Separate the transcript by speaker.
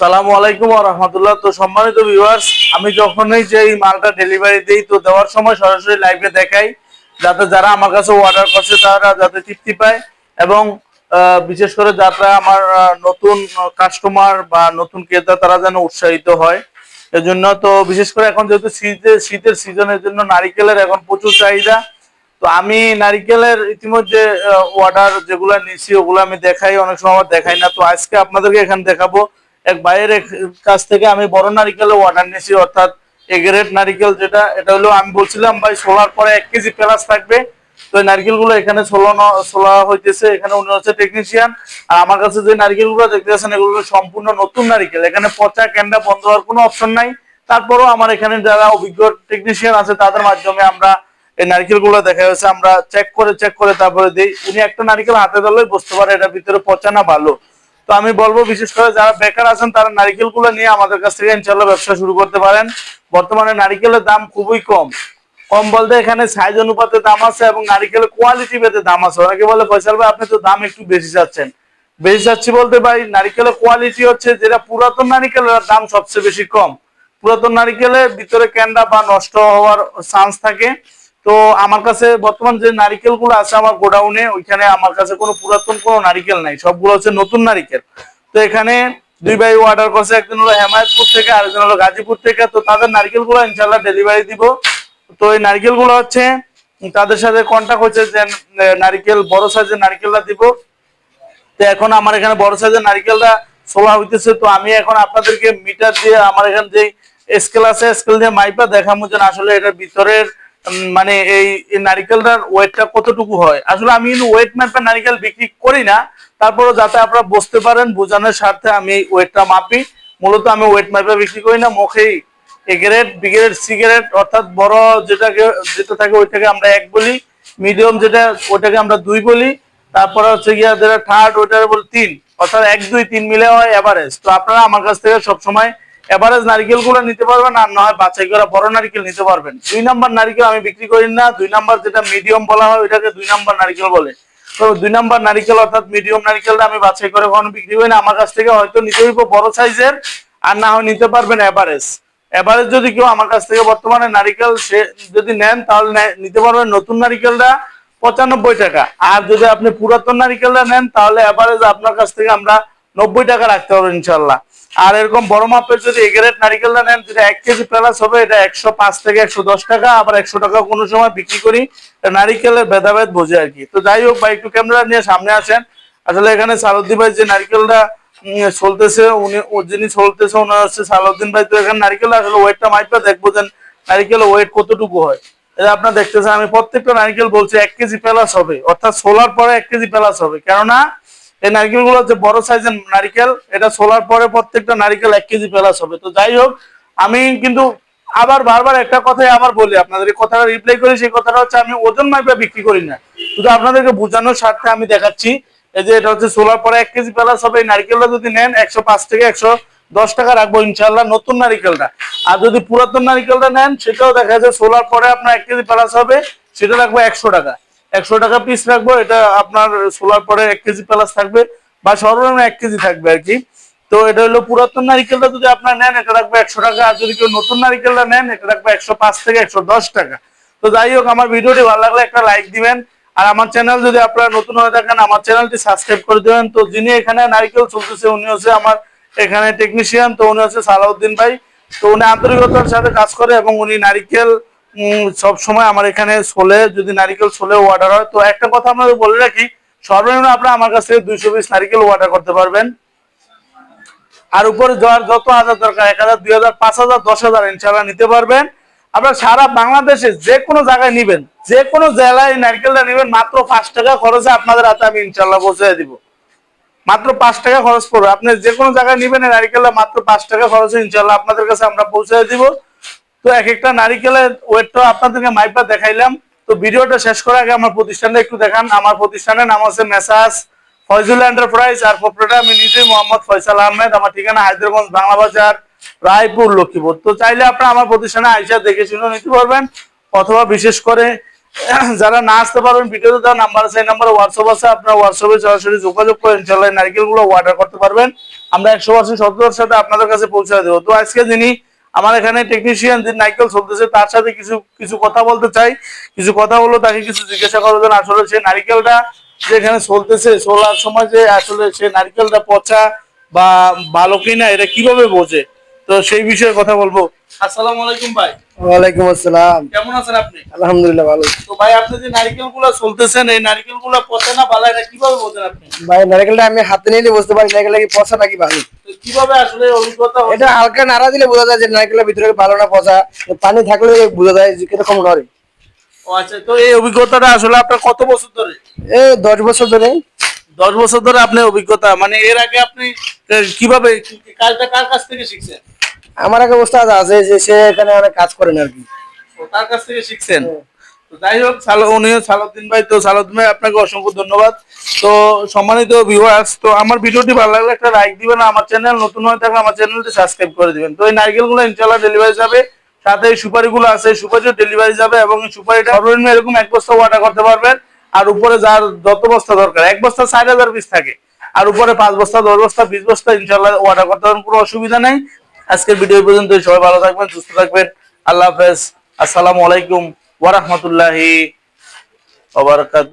Speaker 1: সালামু আলাইকুম রহমতুল্লাহ। তো সম্মানিত ভিউয়ার্স আমি যখনই যে এই মালটা ডেলিভারি দিই, তো দেওয়ার সময় সরাসরি লাইভে দেখাই। যাতে যারা আমার কাছে অর্ডার করছে, তারা যাতে তৃপ্তি পায় এবং বিশেষ করে যারা আমার নতুন কাস্টমার বা নতুন ক্রেতা, তারা যেন উৎসাহিত হয়। এজন্য তো বিশেষ করে এখন যেহেতু শীতের শীতের সিজনের জন্য নারিকেলের এখন প্রচুর চাহিদা। তো আমি নারিকেলের ইতিমধ্যে অর্ডার যেগুলো নিছি, ওগুলো আমি দেখাই, অনেক সময় আমার দেখাই না। তো আজকে আপনাদেরকে এখানে দেখাবো এক এক- কাছ থেকে আমি বড় নারিকেলের অর্ডার নিয়েছি, অর্থাৎ এগ্রেড নারিকেল যেটা, এটা হলো আমি বলছিলাম ভাই সোলার পরে এক কেজি প্লাস থাকবে। তো এই নারকেলগুলো এখানে ষোলানো ষোলা হইতেছে, এখানে উনি হচ্ছে টেকনিশিয়ান আর আমার কাছে যে নারকেলগুলো দেখতে পাচ্ছেন, এগুলো সম্পূর্ণ নতুন নারকেল। এখানে পচা ক্যান্ডা বন্ধ হওয়ার কোনো অপশন নাই। তারপরেও আমার এখানে যারা অভিজ্ঞ টেকনিশিয়ান আছে, তাদের মাধ্যমে আমরা এই নারকেলগুলো দেখা যাচ্ছে, আমরা চেক করে চেক করে তারপরে দিই। উনি একটা নারকেল হাতে ধরলেই বুঝতে পারে এটার ভিতরে পচা না ভালো। আমি বলব, বিশেষ করে যারা বেকার আছেন, তারা নারকেলগুলো নিয়ে আমাদের কাছ থেকে ইনশাল্লাহ ব্যবসা শুরু করতে পারেন। বর্তমানে নারকেলের দাম খুবই কম। কম বলতে এখানে সাইজ অনুপাতে দাম আছে এবং নারিকেলের কোয়ালিটি ভেদে দাম আছে। অনেকে বলে, ফয়সাল ভাই, আপনি তো দাম একটু বেশি চাচ্ছেন। বেশি চাচ্ছি বলতে ভাই নারিকেলের কোয়ালিটি হচ্ছে যেটা পুরাতন নারিকেলের দাম সবচেয়ে বেশি কম। পুরাতন নারিকেলের ভিতরে ক্যান্ডা বা নষ্ট হওয়ার চান্স থাকে। তো আমার কাছে বর্তমান যে নারিকেলগুলো আছে আমার গোডাউনে, ওইখানে আমার কাছে কোনো পুরাতন কোনো নারিকেল নাই। সবগুলো হচ্ছে নতুন নারিকেল। তো এখানে দুই ভাই অর্ডার করছে, একজন হলো হেমায়তপুর থেকে, আরেকজন হলো গাজীপুর থেকে। তো তাদের নারিকেলগুলো ইনশাল্লাহ ডেলিভারি দিব। তো এই নারিকেলগুলো হচ্ছে, তাদের সাথে কন্ট্যাক্ট হচ্ছে যে নারিকেল, বড় সাইজের নারিকেলটা দিব। তো এখন আমার এখানে বড় সাইজের নারিকেলটা সোলা হইতেছে। তো আমি এখন আপনাদেরকে মিটার দিয়ে আমার এখানে যে স্কেল আছে স্কেল দিয়ে মাইপা দেখাবো যে আসলে এটার ভিতরের মানে এই নারিকেলটার ওয়েটটা কতটুকু হয়? আসলে আমি ওয়েট মাপা নারিকেল বিক্রি করি না তারপরে যাতে আপনারা বুঝতে পারেন, বোঝানোর স্বার্থে আমি ওয়েটটা মাপি। মূলত আমি ওয়েট মাপা বিক্রি করি না, মুখেই এগ্রেড বিগ্রেড সিগারেট অর্থাৎ বড় যেটাকে, যেটা থাকে ওইটাকে আমরা এক বলি মিডিয়াম যেটা ওটাকে আমরা দুই বলি, তারপরে হচ্ছে গিয়া যেটা থার্ড ওইটার বলি তিন, অর্থাৎ এক দুই তিন মিলে হয় এভারেজ তো আপনারা আমার কাছ থেকে সবসময় এভারেজ নারিকেলগুলো নিতে পারবেন আর নয় বাছাই করা বড় নারিকেল নিতে পারবেন। দুই নাম্বার নারিকেল আমি বিক্রি করি না, দুই নাম্বার যেটা মিডিয়াম বলা হয় ওইটাকে দুই নাম্বার নারিকেল বলে। তো দুই নাম্বার নারিকেল অর্থাৎ মিডিয়াম নারিকেলটা আমি বাছাই করে কখনো বিক্রি করি না, আমার কাছ থেকে হয়তো নিতে হইব বড় সাইজের, আর না হয় নিতে পারবেন এভারেজ। এভারেজ যদি কেউ আমার কাছ থেকে বর্তমানে নারিকেল সে যদি নেন, তাহলে নিতে পারবেন নতুন নারিকেলটা পঁচানব্বই টাকা। আর যদি আপনি পুরাতন নারিকেলটা নেন, তাহলে এভারেজ আপনার কাছ থেকে আমরা নব্বই টাকা রাখতে হবে ইনশাল্লাহ আর এরকম বড় মাপের যদি এগারেট নারিকেলটা নেন এক কেজি প্লাস হবে, এটা একশো পাঁচ থেকে একশো দশ টাকা, আবার একশো টাকা কোনো সময় বিক্রি করি নারিকেলের ভেদাভেদ বোঝে আর কি। তো যাই হোক ভাই, একটু ক্যামেরা নিয়ে সামনে আসেন। আসলে এখানে সালুদ্দিন ভাই যে নারিকেলটা চলতেছে উনি যিনি চলতেছে ওনার হচ্ছে সালাউদ্দিন ভাই। তো এখানে নারিকেল আসলে ওয়েটটা মাইপা দেখব যে নারিকেল ওয়েট কতটুকু হয়। এটা আপনার দেখতেছেন, আমি প্রত্যেকটা নারিকেল বলছি এক কেজি প্লাস হবে, অর্থাৎ সোলার পরে এক কেজি প্লাস হবে। কেননা এই নারিকেলগুলো হচ্ছে বড় সাইজের নারিকেল। এটা সোলার পরে প্রত্যেকটা নারিকেল এক কেজি প্লাস হবে। তো যাই হোক, আমি কিন্তু আবার বারবার একটা কথাই আবার বলি, আপনাদের এই কথাটা রিপ্লাই করি, সেই কথাটা হচ্ছে আমি ওজন মাইপা বিক্রি করি না। শুধু আপনাদেরকে বোঝানোর স্বার্থে আমি দেখাচ্ছি, এই যে এটা হচ্ছে সোলার পরে এক কেজি প্লাস হবে। এই নারিকেলটা যদি নেন, একশো পাঁচ থেকে একশো দশ টাকা রাখব ইনশাল্লাহ নতুন নারিকেলটা। আর যদি পুরাতন নারিকেলটা নেন, সেটাও দেখা যায় সোলার পরে আপনার এক কেজি প্লাস হবে, সেটা রাখব একশো টাকা। একশো টাকা পিস রাখব, এটা আপনার সোলার পরে এক কেজি প্লাস থাকবে বা সর্বনিম্ন এক কেজি থাকবে আর কি। তো এটা হলো পুরাতন নারিকেলটা যদি আপনার নেন, এটা রাখব একশো টাকা। আর যদি কেউ নতুন নারিকেলটা নেন, এটা রাখব একশো পাঁচ থেকে একশো দশ টাকা। তো যাই হোক, আমার ভিডিওটি ভালো লাগলে একটা লাইক দিবেন। আর আমার চ্যানেল যদি আপনারা নতুন হয়ে থাকেন, আমার চ্যানেলটি সাবস্ক্রাইব করে দেবেন। তো যিনি এখানে নারিকেল চলতেছে উনি হচ্ছে আমার এখানে টেকনিশিয়ান তো উনি হচ্ছে সালাউদ্দিন ভাই। তো উনি আন্তরিকতার সাথে কাজ করে এবং উনি নারিকেল সব সময় আমার এখানে সোলে যদি নারিকেল সোলে অর্ডার হয়, তো একটা কথা আপনাদের বলে রাখি, সর্বনিম্ন আপনারা আমার কাছ থেকে দুইশো পিস নারিকেল অর্ডার করতে পারবেন। আর উপরে যাওয়ার যত হাজার দরকার, এক হাজার, দুই হাজার, পাঁচ হাজার, দশ হাজার ইনশাল্লাহ নিতে পারবেন। আপনারা সারা বাংলাদেশে যে কোনো জায়গায় নিবেন, যে কোনো জেলায় নারকেলটা নিবেন, মাত্র পাঁচ টাকা খরচে আপনাদের হাতে আমি ইনশাল্লাহ পৌঁছে দিব। মাত্র পাঁচ টাকা খরচ পড়বে। আপনি যে কোনো জায়গায় নিবেন নারিকেলটা মাত্র পাঁচ টাকা খরচে ইনশাল্লাহ আপনাদের কাছে আমরা পৌঁছে দিব। তো এক একটা নারিকেলের ওয়েটটা আপনাদেরকে মাইপা দেখাইলাম। তো ভিডিওটা শেষ করার আগে আমার প্রতিষ্ঠানটা একটু দেখান। আমার প্রতিষ্ঠানের নাম হচ্ছে মেসাস ফয়জুল এন্টারপ্রাইজ আর প্রপারেটর আমি নিজেই মোহাম্মদ ফয়সাল আহমেদ। আমার ঠিকানা হায়দ্রাবাদ, বাংলা বাজার, রায়পুর, লক্ষ্মীপুর। তো চাইলে আপনারা আমার প্রতিষ্ঠানে আইসা দেখে শুনে নিতে পারবেন। অথবা বিশেষ করে যারা না আসতে পারবেন, ভিডিওতে দেওয়া নাম্বার আছে, এই নাম্বারে হোয়াটসঅ্যাপ আছে। আপনারা হোয়াটসঅ্যাপে সরাসরি যোগাযোগ করে ইনশাল্লাহ নারকেলগুলো অর্ডার করতে পারবেন। আমরা একশো পার্সেন্ট সততার সাথে আপনাদের কাছে পৌঁছে দেবো। তো আজকে যিনি আমার এখানে টেকনিশিয়ান যে নাইকেল চলতেছে তার সাথে কিছু কিছু কথা বলতে চাই। কিছু কথা বলল তাকে কিছু জিজ্ঞাসা করার জন্য আসলে সে নারিকেলটা যে এখানে চলতেছে চলার সময় যে আসলে সে নারিকেলটা পচা বা ভালো কিনা এটা কীভাবে বোঝে? তো সেই বিষয়ে কথা বলব। আসসালামু আলাইকুম ভাই।
Speaker 2: ওয়ালাইকুম আসসালাম।
Speaker 1: কেমন আছেন আপনি?
Speaker 2: আলহামদুলিল্লাহ ভালো
Speaker 1: তো ভাই আপনি যে নারিকেলগুলা চলতেছেন এই নারিকেলগুলা পচে না ভালো এটা কীভাবে বোঝেন আপনি?
Speaker 2: ভাই নারকেলটা আমি হাতে নিলে বুঝতে পারি নারকেলটা কি পচা নাকি ভালো?
Speaker 1: কীভাবে আসলে অভিজ্ঞতা?
Speaker 2: এটা হালকা নাড়া দিলে বোঝা যায় যে নারকেলের ভিতরে ভালো না পচা। পানি থাকলে বোঝা যায় যে কীরকম নড়ে
Speaker 1: ও আচ্ছা তো এই অভিজ্ঞতাটা আসলে আপনার কত বছর ধরে?
Speaker 2: এই দশ বছর ধরে।
Speaker 1: দশ বছর ধরে আপনার অভিজ্ঞতা মানে এর আগে আপনি কীভাবে কাজটা কার কাছ থেকে শিখছেন?
Speaker 2: আমার একটা অবস্থা আছে যে সে এখানে অনেক কাজ করেন আর কি।
Speaker 1: তার কাছ থেকে শিখছেন? তো যাই হোক ভাই, তো ভাই, আপনাকে অসংখ্য ধন্যবাদ। তো সম্মানিত ভিউয়ার্স তো আমার ভিডিওটি ভালো লাগলে একটা লাইক দিবেন আমার চ্যানেল নতুন হয়ে থাকলে আমার চ্যানেলটি সাবস্ক্রাইব করে দিবেন। তো এই নারকেলগুলো ইনশাল্লাহ ডেলিভারি যাবে, সাথে এই সুপারিগুলো আছে সুপারিও ডেলিভারি যাবে, এবং সুপারিটা সর্বনিম্ন এরকম এক বস্তা অর্ডার করতে পারবেন, আর উপরে যার যত বস্তা দরকার, এক বস্তা ষাট হাজার পিস থাকে, আর উপরে পাঁচ বস্তা, দশ বস্তা, বিশ বস্তা ইনশাল্লাহ অর্ডার করতে পারবেন, কোনো অসুবিধা নেই। আজকের ভিডিও পর্যন্ত সবাই ভালো থাকবেন, সুস্থ থাকবেন, আল্লাহ হাফেজ, আসসালামু আলাইকুম। ওয়া রাহমাতুল্লাহি ওয়া বারাকাতুহু।